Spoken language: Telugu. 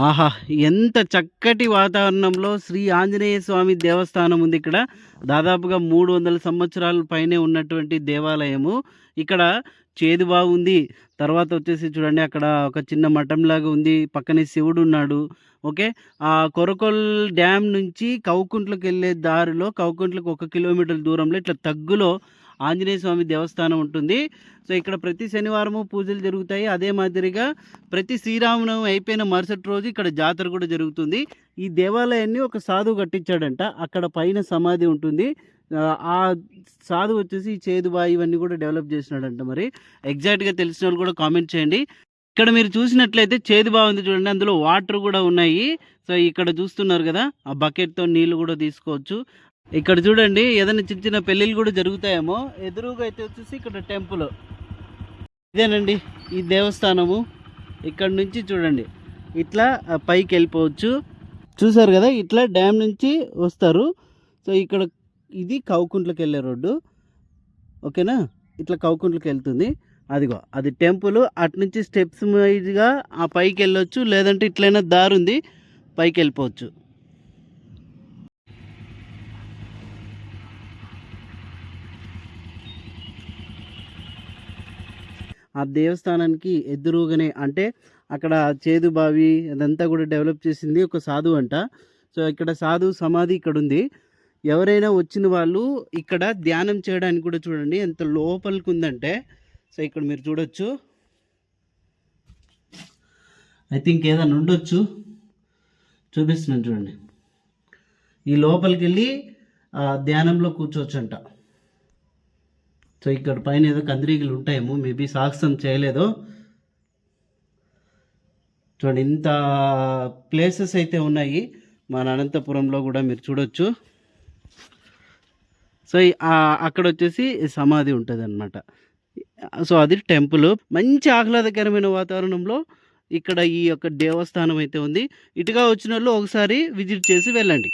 ఆహా ఎంత చక్కటి వాతావరణంలో శ్రీ ఆంజనేయ స్వామి దేవస్థానం ఉంది ఇక్కడ. దాదాపుగా మూడు వందల సంవత్సరాల పైనే ఉన్నటువంటి దేవాలయము. ఇక్కడ చేదు బాగుంది. తర్వాత వచ్చేసి చూడండి అక్కడ ఒక చిన్న మఠం లాగా ఉంది. పక్కనే శివుడు ఉన్నాడు. ఓకే? ఆ కొరకొల్ డ్యామ్ నుంచి కౌకుంట్లకు వెళ్ళే దారిలో కౌకుంట్లకు ఒక కిలోమీటర్ దూరంలో ఇట్లా తగ్గులో ఆంజనేయ స్వామి దేవస్థానం ఉంటుంది. సో ఇక్కడ ప్రతి శనివారము పూజలు జరుగుతాయి. అదే మాదిరిగా ప్రతి శ్రీరామనవమి అయిపోయిన మరుసటి రోజు ఇక్కడ జాతర కూడా జరుగుతుంది. ఈ దేవాలయాన్ని ఒక సాధువు కట్టించాడంట. అక్కడ పైన సమాధి ఉంటుంది. ఆ, సాధువు వచ్చేసి చేదుబాయి ఇవన్నీ కూడా డెవలప్ చేసినాడంట మరి. ఎగ్జాక్ట్గా తెలిసిన వాళ్ళు కూడా కామెంట్ చేయండి. ఇక్కడ మీరు చూసినట్లయితే చేదు బాగుంది చూడండి. అందులో వాటర్ కూడా ఉన్నాయి. సో ఇక్కడ చూస్తున్నారు కదా ఆ బకెట్తో నీళ్ళు కూడా తీసుకోవచ్చు. ఇక్కడ చూడండి ఏదైనా చిన్న చిన్న పెళ్ళిళ్ళు కూడా జరుగుతాయేమో. ఎదురుగా అయితే వచ్చేసి ఇక్కడ టెంపుల్. ఇదేనండి ఈ దేవస్థానము. ఇక్కడ నుంచి చూడండి ఇట్లా పైకి వెళ్ళిపోవచ్చు. చూసారు కదా ఇట్లా డ్యామ్ నుంచి వస్తారు. సో ఇక్కడ ఇది కౌకుంట్లకి వెళ్ళే రోడ్డు. ఓకేనా? ఇట్లా కౌకుంట్లకి వెళ్తుంది. అదిగో అది టెంపుల్. అటు నుంచి స్టెప్స్ మీదుగా ఆ పైకి వెళ్ళొచ్చు. లేదంటే ఇట్లైనా దారి ఉంది పైకి వెళ్ళిపోవచ్చు. ఆ దేవస్థానానికి ఎదురుగానే అంటే అక్కడ చేదు బావి అదంతా కూడా డెవలప్ చేసింది ఒక సాధువు అంట. సో ఇక్కడ సాధువు సమాధి ఇక్కడ ఉంది ఎవరైనా వచ్చిన వాళ్ళు ఇక్కడ ధ్యానం చేయడానికి కూడా చూడండి ఎంత లోపలికి ఉందంటే. సో ఇక్కడ మీరు చూడొచ్చు. ఐ థింక్ ఏదైనా ఉండొచ్చు. చూపిస్తున్నాను చూడండి. ఈ లోపలికి వెళ్ళి ధ్యానంలో ధ్యానంలో అంట సో ఇక్కడ పైన ఏదో కందిరీగలు ఉంటాయేమో మేబీ సాహసం చేయలేదు. చూడండి ఇంత ప్లేసెస్ అయితే ఉన్నాయి. మన అనంతపురంలో కూడా మీరు చూడొచ్చు. సో అక్కడ వచ్చేసి సమాధి ఉంటుంది అనమాట సో అది టెంపుల్. మంచి ఆహ్లాదకరమైన వాతావరణంలో ఇక్కడ ఈ యొక్క దేవస్థానం అయితే ఉంది. ఇటుగా వచ్చిన వాళ్ళు ఒకసారి విజిట్ చేసి వెళ్ళండి.